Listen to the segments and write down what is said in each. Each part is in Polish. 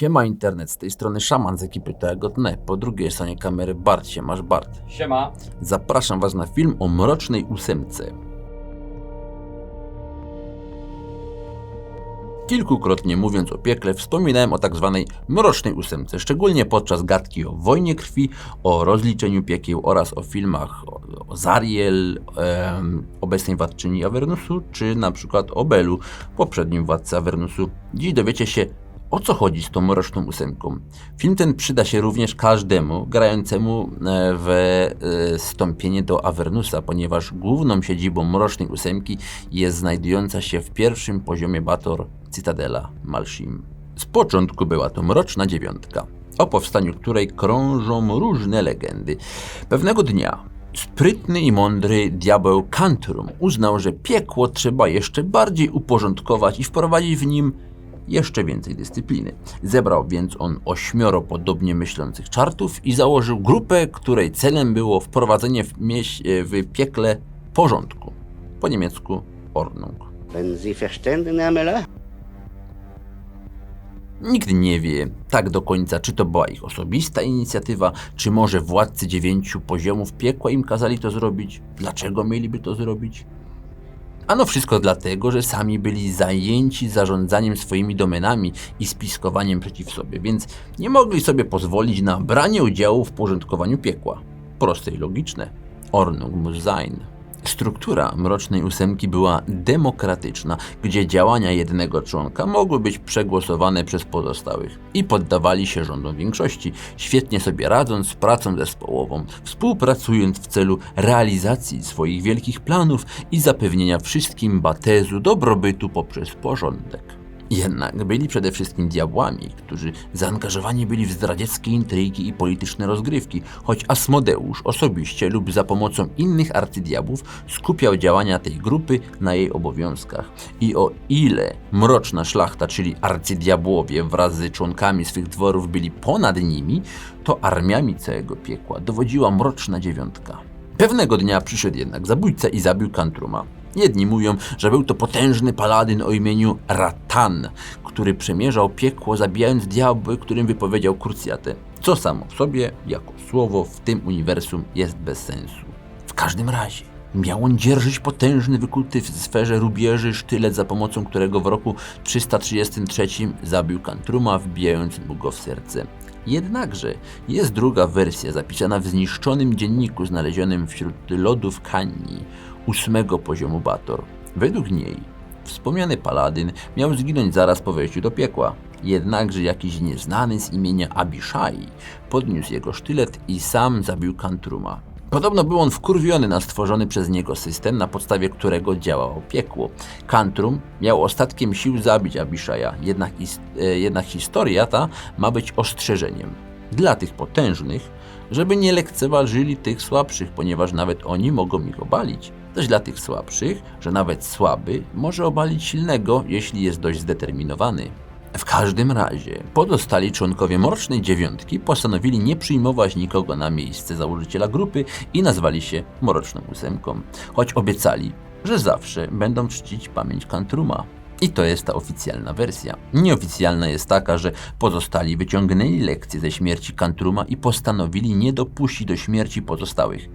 Siema internet, z tej strony szaman z ekipy Teagot.net. Po drugiej stronie kamery Bart, siemasz Bart. Siema. Zapraszam Was na film o Mrocznej Ósemce. Kilkukrotnie mówiąc o piekle, wspominałem o tak zwanej Mrocznej Ósemce, szczególnie podczas gadki o wojnie krwi, o rozliczeniu piekieł oraz o filmach o, o Zariel, obecnej władczyni Avernusu, czy na przykład o Belu, poprzednim władcy Avernusu. Dziś dowiecie się, o co chodzi z tą Mroczną Ósemką? Film ten przyda się również każdemu grającemu e, w e, stąpienie do Avernusa, ponieważ główną siedzibą Mrocznej Ósemki jest znajdująca się w pierwszym poziomie Bator Cytadela Malshim. Z początku była to Mroczna Dziewiątka, o powstaniu której krążą różne legendy. Pewnego dnia Sprytny i mądry diabeł Kantrum uznał, że piekło trzeba jeszcze bardziej uporządkować i wprowadzić w nim jeszcze więcej dyscypliny. Zebrał więc on ośmioro podobnie myślących czartów i założył grupę, której celem było wprowadzenie w, mieś, w piekle porządku. Po niemiecku Ordnung. Wenn Sie verstanden? Nikt nie wie tak do końca, czy to była ich osobista inicjatywa, czy może władcy dziewięciu poziomów piekła im kazali to zrobić. Dlaczego mieliby to zrobić? Ano wszystko dlatego, że sami byli zajęci zarządzaniem swoimi domenami i spiskowaniem przeciw sobie, więc nie mogli sobie pozwolić na branie udziału w porządkowaniu piekła. Proste i logiczne. Ordnung muss sein. Struktura Mrocznej Ósemki była demokratyczna, gdzie działania jednego członka mogły być przegłosowane przez pozostałych i poddawali się rządom większości, świetnie sobie radząc z pracą zespołową, współpracując w celu realizacji swoich wielkich planów i zapewnienia wszystkim Batezu dobrobytu poprzez porządek. Jednak byli przede wszystkim diabłami, którzy zaangażowani byli w zdradzieckie intrygi i polityczne rozgrywki, choć Asmodeusz osobiście lub za pomocą innych arcydiabłów skupiał działania tej grupy na jej obowiązkach. I o ile mroczna szlachta, czyli arcydiabłowie wraz z członkami swych dworów byli ponad nimi, to armiami całego piekła dowodziła mroczna dziewiątka. Pewnego dnia przyszedł jednak zabójca i zabił Kantruma. Jedni mówią, że był to potężny paladyn o imieniu Ratan, który przemierzał piekło, zabijając diabły, którym wypowiedział krucjatę, co samo w sobie, jako słowo w tym uniwersum, jest bez sensu. W każdym razie, miał on dzierżyć potężny, wykuty w sferze rubieży sztylet, za pomocą którego w roku 333 zabił Kantruma, wbijając mu go w serce. Jednakże jest druga wersja zapisana w zniszczonym dzienniku znalezionym wśród lodów Kanni, ósmego poziomu Bator. Według niej wspomniany paladyn miał zginąć zaraz po wejściu do piekła. Jednakże jakiś nieznany z imienia Abishai podniósł jego sztylet i sam zabił Kantruma. Podobno był on wkurwiony na stworzony przez niego system, na podstawie którego działało piekło. Kantrum miał ostatkiem sił zabić Abishaja, jednak, e, jednak historia ta ma być ostrzeżeniem dla tych potężnych, żeby nie lekceważyli tych słabszych, ponieważ nawet oni mogą ich obalić. Też dla tych słabszych, że nawet słaby może obalić silnego, jeśli jest dość zdeterminowany. W każdym razie, pozostali członkowie Mrocznej Dziewiątki postanowili nie przyjmować nikogo na miejsce założyciela grupy i nazwali się Mroczną Ósemką, choć obiecali, że zawsze będą czcić pamięć Kantruma. I to jest ta oficjalna wersja. Nieoficjalna jest taka, że pozostali wyciągnęli lekcje ze śmierci Kantruma i postanowili nie dopuścić do śmierci pozostałych.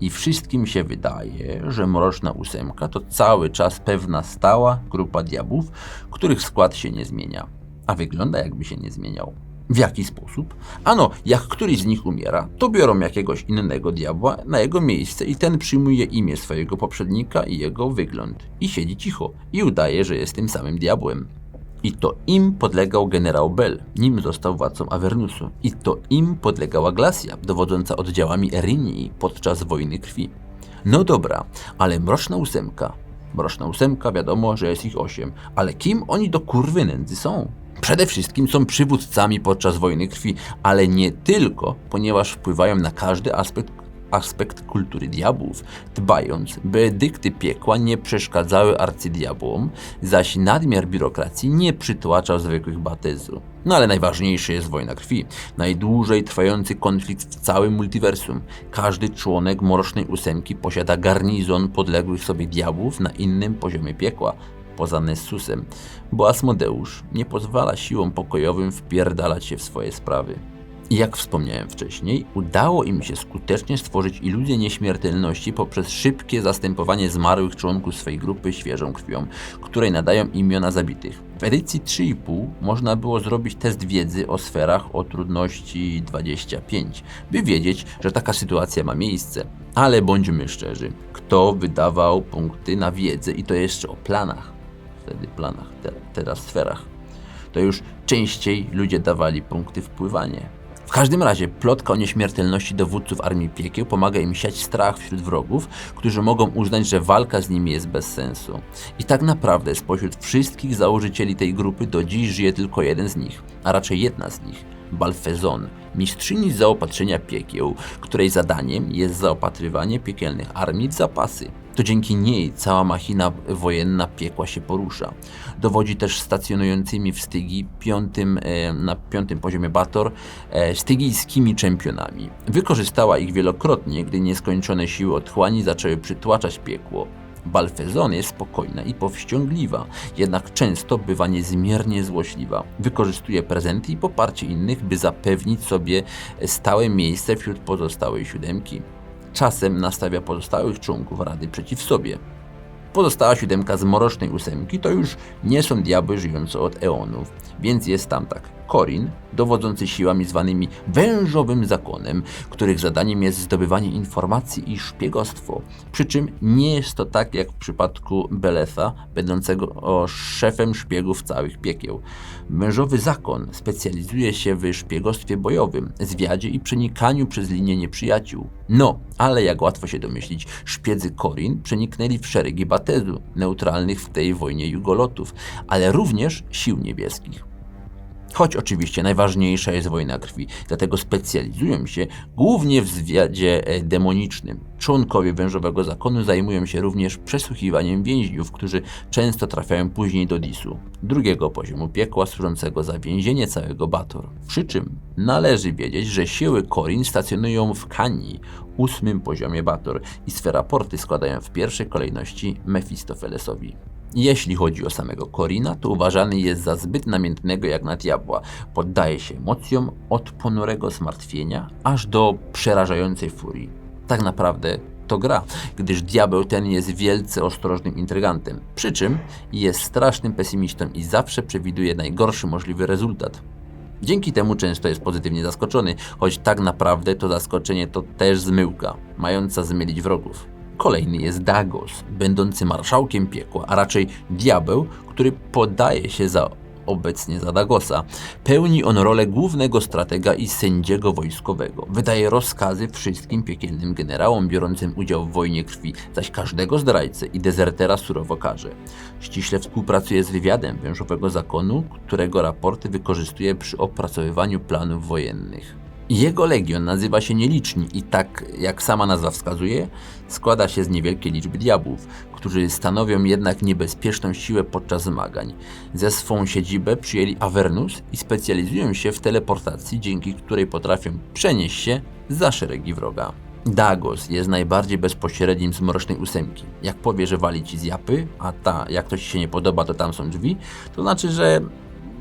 I wszystkim się wydaje, że Mroczna Ósemka to cały czas pewna stała grupa diabłów, których skład się nie zmienia. A wygląda jakby się nie zmieniał. W jaki sposób? Ano, jak któryś z nich umiera, to biorą jakiegoś innego diabła na jego miejsce i ten przyjmuje imię swojego poprzednika i jego wygląd. I siedzi cicho i udaje, że jest tym samym diabłem. I to im podlegał generał Bell, nim został władcą Avernusu. I to im podlegała Glacia, dowodząca oddziałami Erinii podczas wojny krwi. No dobra, ale Mroczna Ósemka. Mroczna Ósemka wiadomo, że jest ich osiem, ale kim oni do kurwy nędzy są? Przede wszystkim są przywódcami podczas wojny krwi, ale nie tylko, ponieważ wpływają na każdy aspekt, aspekt kultury diabłów, dbając, by edykty piekła nie przeszkadzały arcydiabłom, zaś nadmiar biurokracji nie przytłaczał zwykłych batezu. No ale najważniejsze jest wojna krwi, najdłużej trwający konflikt w całym multiversum. Każdy członek Mrocznej Ósemki posiada garnizon podległych sobie diabłów na innym poziomie piekła. poza Nessusem, bo Asmodeusz nie pozwala siłom pokojowym wpierdalać się w swoje sprawy. Jak wspomniałem wcześniej, udało im się skutecznie stworzyć iluzję nieśmiertelności poprzez szybkie zastępowanie zmarłych członków swej grupy świeżą krwią, której nadają imiona zabitych. W edycji 3,5 można było zrobić test wiedzy o sferach o trudności 25, by wiedzieć, że taka sytuacja ma miejsce. Ale bądźmy szczerzy, kto wydawał punkty na wiedzę i to jeszcze o planach? Wtedy planach, te, teraz sferach to już częściej ludzie dawali punkty wpływanie. W każdym razie plotka o nieśmiertelności dowódców Armii Piekieł pomaga im siać strach wśród wrogów, którzy mogą uznać, że walka z nimi jest bez sensu. I tak naprawdę spośród wszystkich założycieli tej grupy do dziś żyje tylko jeden z nich, a raczej jedna z nich, Balfezon, mistrzyni zaopatrzenia piekieł, której zadaniem jest zaopatrywanie piekielnych armii w zapasy. To dzięki niej cała machina wojenna piekła się porusza. Dowodzi też stacjonującymi w Stygi piątym, e, na piątym poziomie Bator e, stygijskimi czempionami. Wykorzystała ich wielokrotnie, gdy nieskończone siły otchłani zaczęły przytłaczać piekło. Balfezon jest spokojna i powściągliwa, jednak często bywa niezmiernie złośliwa. Wykorzystuje prezenty i poparcie innych, by zapewnić sobie stałe miejsce wśród pozostałej siódemki. Czasem nastawia pozostałych członków Rady przeciw sobie. Pozostała siódemka z mrocznej ósemki to już nie są diabły żyjące od eonów, więc jest tam tak. Korin, dowodzący siłami zwanymi wężowym zakonem, których zadaniem jest zdobywanie informacji i szpiegostwo. Przy czym nie jest to tak jak w przypadku Beletha, będącego szefem szpiegów całych piekieł. Wężowy zakon specjalizuje się w szpiegostwie bojowym, zwiadzie i przenikaniu przez linię nieprzyjaciół. No, ale jak łatwo się domyślić, szpiedzy Korin przeniknęli w szeregi Batezu, neutralnych w tej wojnie Jugolotów, ale również sił niebieskich. Choć oczywiście najważniejsza jest wojna krwi, dlatego specjalizują się głównie w zwiadzie e, demonicznym. Członkowie wężowego zakonu zajmują się również przesłuchiwaniem więźniów, którzy często trafiają później do Disu, drugiego poziomu piekła służącego za więzienie całego Bator. Przy czym należy wiedzieć, że siły Korin stacjonują w Kanii, ósmym poziomie Bator i swe raporty składają w pierwszej kolejności Mefistofelesowi. Jeśli chodzi o samego Korina, to uważany jest za zbyt namiętnego jak na diabła. Poddaje się emocjom od ponurego zmartwienia aż do przerażającej furii. Tak naprawdę to gra, gdyż diabeł ten jest wielce ostrożnym intrygantem. Przy czym jest strasznym pesymistą i zawsze przewiduje najgorszy możliwy rezultat. Dzięki temu często jest pozytywnie zaskoczony, choć tak naprawdę to zaskoczenie to też zmyłka, mająca zmylić wrogów. Kolejny jest Dagos, będący marszałkiem piekła, a raczej diabeł, który podaje się za obecnie za Dagosa. Pełni on rolę głównego stratega i sędziego wojskowego. Wydaje rozkazy wszystkim piekielnym generałom biorącym udział w wojnie krwi, zaś każdego zdrajcę i dezertera surowo karze. Ściśle współpracuje z wywiadem wężowego zakonu, którego raporty wykorzystuje przy opracowywaniu planów wojennych. Jego legion nazywa się Nieliczni i tak jak sama nazwa wskazuje, składa się z niewielkiej liczby diabłów, którzy stanowią jednak niebezpieczną siłę podczas zmagań. Ze swą siedzibę przyjęli Avernus i specjalizują się w teleportacji, dzięki której potrafią przenieść się za szeregi wroga. Dagos jest najbardziej bezpośrednim z Mrocznej Ósemki. Jak powie, że wali ci z japy, a ta, jak to ci się nie podoba, to tam są drzwi, to znaczy, że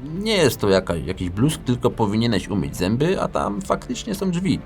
nie jest to jaka, jakiś bluzk, tylko powinieneś umyć zęby, a tam faktycznie są drzwi.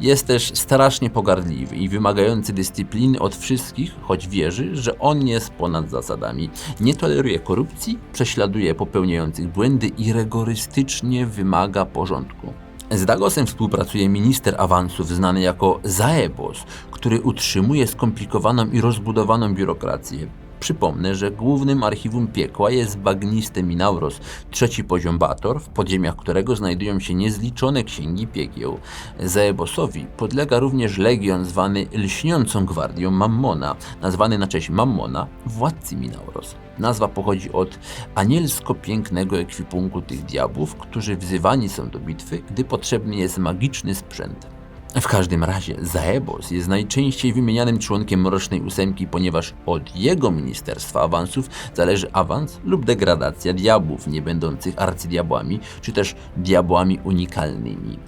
Jest też strasznie pogardliwy i wymagający dyscypliny od wszystkich, choć wierzy, że on jest ponad zasadami. Nie toleruje korupcji, prześladuje popełniających błędy i rygorystycznie wymaga porządku. Z Dagosem współpracuje minister awansów znany jako Zaebos, który utrzymuje skomplikowaną i rozbudowaną biurokrację. Przypomnę, że głównym archiwum piekła jest bagnisty Minauros, trzeci poziom Bator, w podziemiach którego znajdują się niezliczone księgi piekieł. Zaebosowi podlega również legion zwany Lśniącą Gwardią Mammona, nazwany na cześć Mammona, władcy Minauros. Nazwa pochodzi od anielsko-pięknego ekwipunku tych diabłów, którzy wzywani są do bitwy, gdy potrzebny jest magiczny sprzęt. W każdym razie Zaebos jest najczęściej wymienianym członkiem Mrocznej Ósemki, ponieważ od jego Ministerstwa Awansów zależy awans lub degradacja diabłów, nie będących arcydiabłami, czy też diabłami unikalnymi.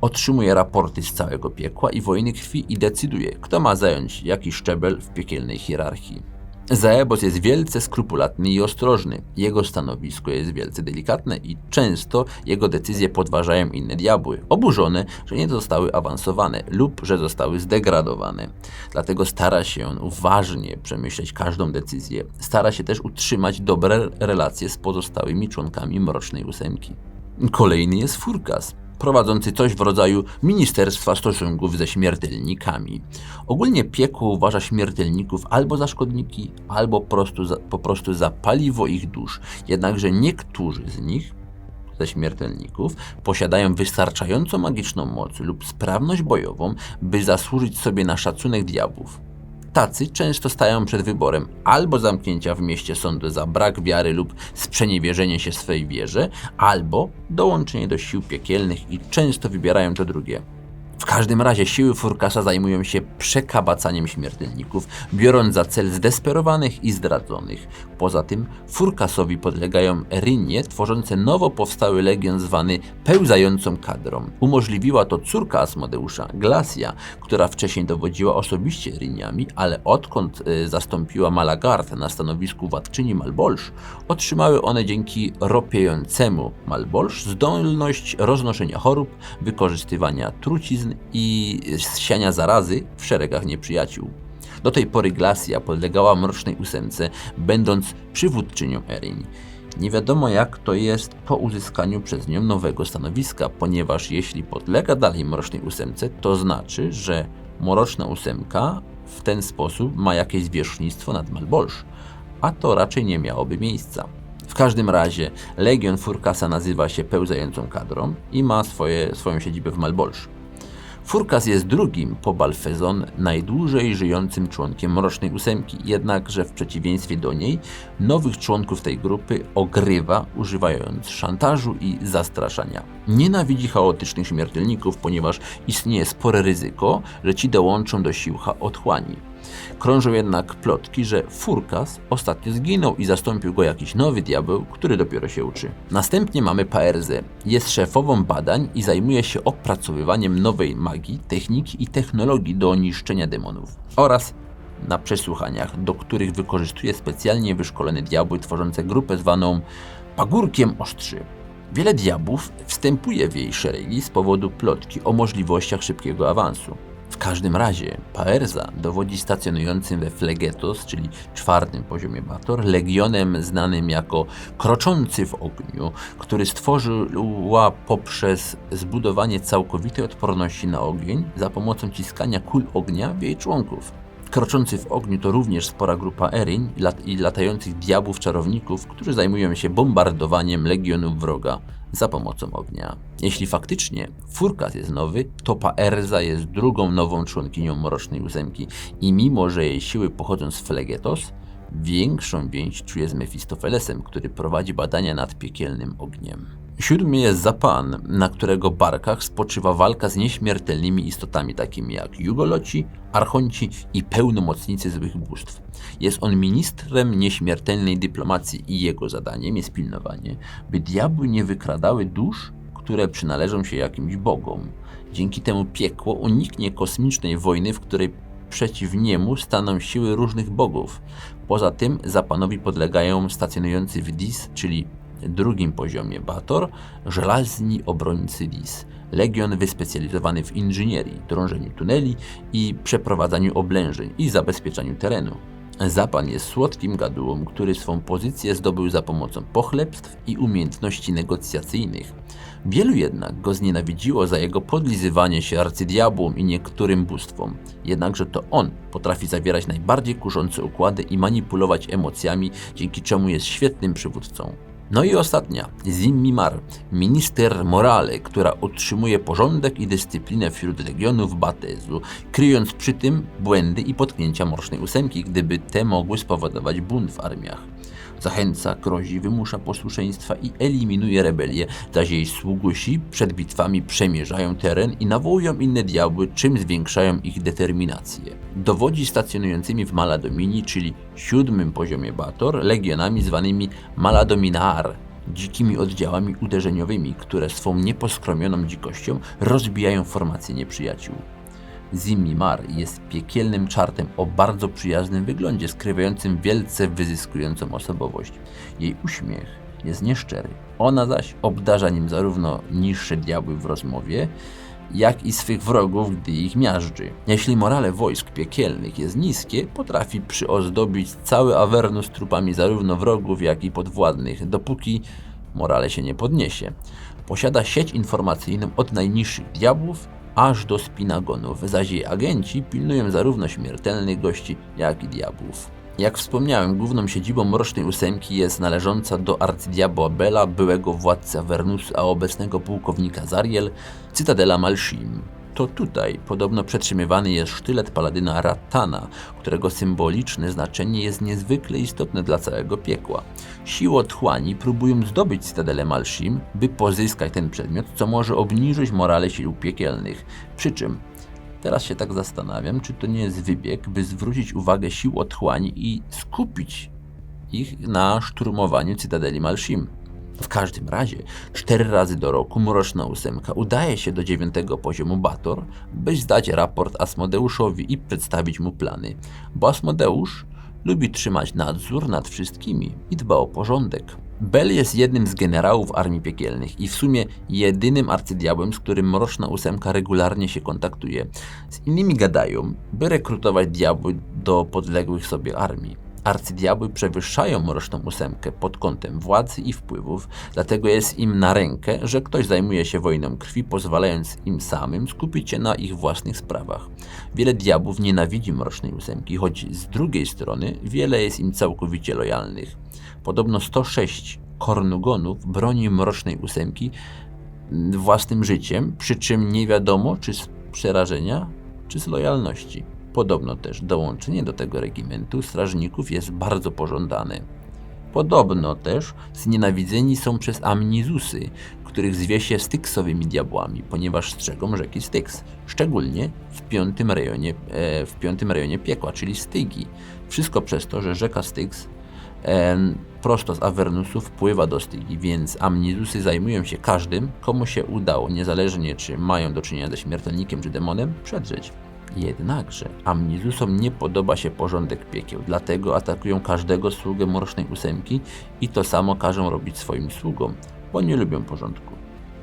Otrzymuje raporty z całego piekła i wojny krwi i decyduje, kto ma zająć jaki szczebel w piekielnej hierarchii. Zaebos jest wielce skrupulatny i ostrożny. Jego stanowisko jest wielce delikatne i często jego decyzje podważają inne diabły, oburzone, że nie zostały awansowane lub że zostały zdegradowane. Dlatego stara się on uważnie przemyśleć każdą decyzję. Stara się też utrzymać dobre relacje z pozostałymi członkami Mrocznej Ósemki. Kolejny jest Furkas, prowadzący coś w rodzaju Ministerstwa Stosunków ze Śmiertelnikami. Ogólnie piekło uważa śmiertelników albo za szkodniki, albo po prostu za, po prostu za paliwo ich dusz. Jednakże niektórzy z nich, ze śmiertelników, posiadają wystarczająco magiczną moc lub sprawność bojową, by zasłużyć sobie na szacunek diabłów. Tacy często stają przed wyborem albo zamknięcia w mieście sądu za brak wiary lub sprzeniewierzenie się swej wierze, albo dołączenie do sił piekielnych i często wybierają to drugie. W każdym razie siły Furkasa zajmują się przekabacaniem śmiertelników, biorąc za cel zdesperowanych i zdradzonych. Poza tym Furkasowi podlegają Erinie, tworzące nowo powstały legion zwany Pełzającą Kadrą. Umożliwiła to córka Asmodeusza, Glacia, która wcześniej dowodziła osobiście Eriniami, ale odkąd y, zastąpiła Malagard na stanowisku władczyni Malbolż, otrzymały one dzięki ropiejącemu Malbolż zdolność roznoszenia chorób, wykorzystywania trucizn i siania zarazy w szeregach nieprzyjaciół. Do tej pory Glacia podlegała Mrocznej Ósemce, będąc przywódczynią Erin. Nie wiadomo jak to jest po uzyskaniu przez nią nowego stanowiska, ponieważ jeśli podlega dalej Mrocznej Ósemce, to znaczy, że Mroczna Ósemka w ten sposób ma jakieś zwierzchnictwo nad Malbolż, a to raczej nie miałoby miejsca. W każdym razie Legion Furkasa nazywa się Pełzającą Kadrą i ma swoje, swoją siedzibę w Malbolż. Furkas jest drugim po Balfezon najdłużej żyjącym członkiem Mrocznej Ósemki, jednakże w przeciwieństwie do niej nowych członków tej grupy ogrywa używając szantażu i zastraszania. Nienawidzi chaotycznych śmiertelników, ponieważ istnieje spore ryzyko, że ci dołączą do sił otchłani. Krążą jednak plotki, że Furkas ostatnio zginął i zastąpił go jakiś nowy diabeł, który dopiero się uczy. Następnie mamy Paerzę. Jest szefową badań i zajmuje się opracowywaniem nowej magii, techniki i technologii do niszczenia demonów. Oraz na przesłuchaniach, do których wykorzystuje specjalnie wyszkolone diabły tworzące grupę zwaną Pagórkiem Ostrzy. Wiele diabłów wstępuje w jej szeregi z powodu plotki o możliwościach szybkiego awansu. W każdym razie Paerza dowodzi stacjonującym we Flegetos, czyli czwartym poziomie Bator, legionem znanym jako Kroczący w ogniu, który stworzyła poprzez zbudowanie całkowitej odporności na ogień za pomocą ciskania kul ognia w jej członków. Kroczący w ogniu to również spora grupa Erin i, lat i latających diabłów czarowników, którzy zajmują się bombardowaniem legionów wroga za pomocą ognia. Jeśli faktycznie Furkas jest nowy, to Paerza jest drugą nową członkinią Mrocznej Ósemki i mimo, że jej siły pochodzą z Flegetos, większą więź czuje z Mefistofelesem, który prowadzi badania nad piekielnym ogniem. Siódmy jest Zapan, na którego barkach spoczywa walka z nieśmiertelnymi istotami takimi jak Jugoloci, Archonci i pełnomocnicy złych bóstw. Jest on ministrem nieśmiertelnej dyplomacji i jego zadaniem jest pilnowanie, by diabły nie wykradały dusz, które przynależą się jakimś bogom. Dzięki temu piekło uniknie kosmicznej wojny, w której przeciw niemu staną siły różnych bogów. Poza tym Zapanowi podlegają stacjonujący w Dis, czyli drugim poziomie Bator, żelazni obrońcy Dis. Legion wyspecjalizowany w inżynierii, drążeniu tuneli i przeprowadzaniu oblężeń i zabezpieczaniu terenu. Zapan jest słodkim gadułą, który swą pozycję zdobył za pomocą pochlebstw i umiejętności negocjacyjnych. Wielu jednak go znienawidziło za jego podlizywanie się arcydiabłom i niektórym bóstwom. Jednakże to on potrafi zawierać najbardziej kuszące układy i manipulować emocjami, dzięki czemu jest świetnym przywódcą. No i ostatnia, Zimmimar, minister morale, która utrzymuje porządek i dyscyplinę wśród legionów Batezu, kryjąc przy tym błędy i potknięcia Mrocznej Ósemki, gdyby te mogły spowodować bunt w armiach. Zachęca, grozi, wymusza posłuszeństwa i eliminuje rebelię, zaś jej sługusi przed bitwami przemierzają teren i nawołują inne diabły, czym zwiększają ich determinację. Dowodzi stacjonującymi w Maladomini, czyli siódmym poziomie Bator, legionami zwanymi Maladominar, dzikimi oddziałami uderzeniowymi, które swą nieposkromioną dzikością rozbijają formacje nieprzyjaciół. Zimmi Mar jest piekielnym czartem o bardzo przyjaznym wyglądzie, skrywającym wielce wyzyskującą osobowość. Jej uśmiech jest nieszczery. Ona zaś obdarza nim zarówno niższe diabły w rozmowie, jak i swych wrogów, gdy ich miażdży. Jeśli morale wojsk piekielnych jest niskie, potrafi przyozdobić cały Avernus trupami zarówno wrogów, jak i podwładnych, dopóki morale się nie podniesie. Posiada sieć informacyjną od najniższych diabłów aż do spinagonów, zaś jej agenci pilnują zarówno śmiertelnych gości, jak i diabłów. Jak wspomniałem, główną siedzibą Mrocznej Ósemki jest należąca do arcydiabła Bela, byłego władcy Avernusu, a obecnego pułkownika Zariel, Cytadela Malshim. To tutaj podobno przetrzymywany jest sztylet paladyna Rattana, którego symboliczne znaczenie jest niezwykle istotne dla całego piekła. Siły otchłani próbują zdobyć Cytadelę Malshim, by pozyskać ten przedmiot, co może obniżyć morale sił piekielnych. Przy czym Teraz się tak zastanawiam, czy to nie jest wybieg, by zwrócić uwagę sił otchłani i skupić ich na szturmowaniu Cytadeli Malshim. W każdym razie, cztery razy do roku Mroczna Ósemka udaje się do dziewiątego poziomu Bator, by zdać raport Asmodeuszowi i przedstawić mu plany, bo Asmodeusz lubi trzymać nadzór nad wszystkimi i dba o porządek. Bel jest jednym z generałów Armii Piekielnych i w sumie jedynym arcydiabłem, z którym Mroczna Ósemka regularnie się kontaktuje. Z innymi gadają, by rekrutować diabły do podległych sobie armii. Arcydiabły przewyższają Mroczną Ósemkę pod kątem władzy i wpływów, dlatego jest im na rękę, że ktoś zajmuje się wojną krwi, pozwalając im samym skupić się na ich własnych sprawach. Wiele diabłów nienawidzi Mrocznej Ósemki, choć z drugiej strony wiele jest im całkowicie lojalnych. Podobno 106 kornugonów broni Mrocznej Ósemki własnym życiem, przy czym nie wiadomo, czy z przerażenia, czy z lojalności. Podobno też dołączenie do tego regimentu strażników jest bardzo pożądane. Podobno też znienawidzeni są przez Amnizusy, których zwie się Styksowymi diabłami, ponieważ strzegą rzeki Styx, szczególnie w piątym rejonie, e, w piątym rejonie piekła, czyli Stygi. Wszystko przez to, że rzeka Styx e, prosto z Avernusu wpływa do Stygi, więc Amnizusy zajmują się każdym, komu się udało, niezależnie czy mają do czynienia ze śmiertelnikiem czy demonem, przedrzeć. Jednakże Amnizusom nie podoba się porządek piekieł, dlatego atakują każdego sługę Mrocznej Ósemki i to samo każą robić swoim sługom, bo nie lubią porządku,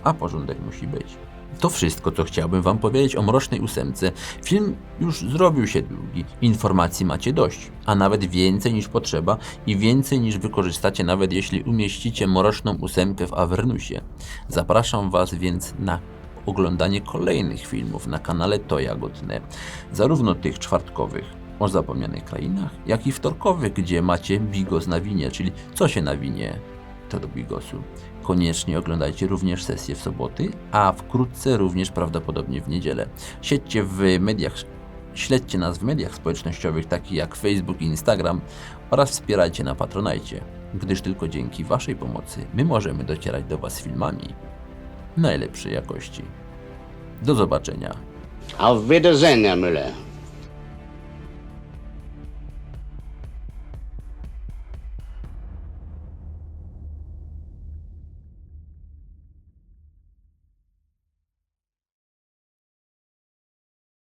a porządek musi być. To wszystko, co chciałbym Wam powiedzieć o Mrocznej Ósemce. Film już zrobił się długi, informacji macie dość, a nawet więcej niż potrzeba i więcej niż wykorzystacie, nawet jeśli umieścicie Mroczną Ósemkę w Avernusie. Zapraszam Was więc na oglądanie kolejnych filmów na kanale To Jagodne, zarówno tych czwartkowych o zapomnianych krainach, jak i wtorkowych, gdzie macie Bigos na winie, czyli co się nawinie, to do Bigosu. Koniecznie oglądajcie również sesje w soboty, a wkrótce również prawdopodobnie w niedzielę. Siedźcie w mediach, śledźcie nas w mediach społecznościowych takich jak Facebook i Instagram oraz wspierajcie na Patronajcie, gdyż tylko dzięki Waszej pomocy my możemy docierać do Was filmami najlepszej jakości. Do zobaczenia. Auf Wiedersehen, Herr Müller.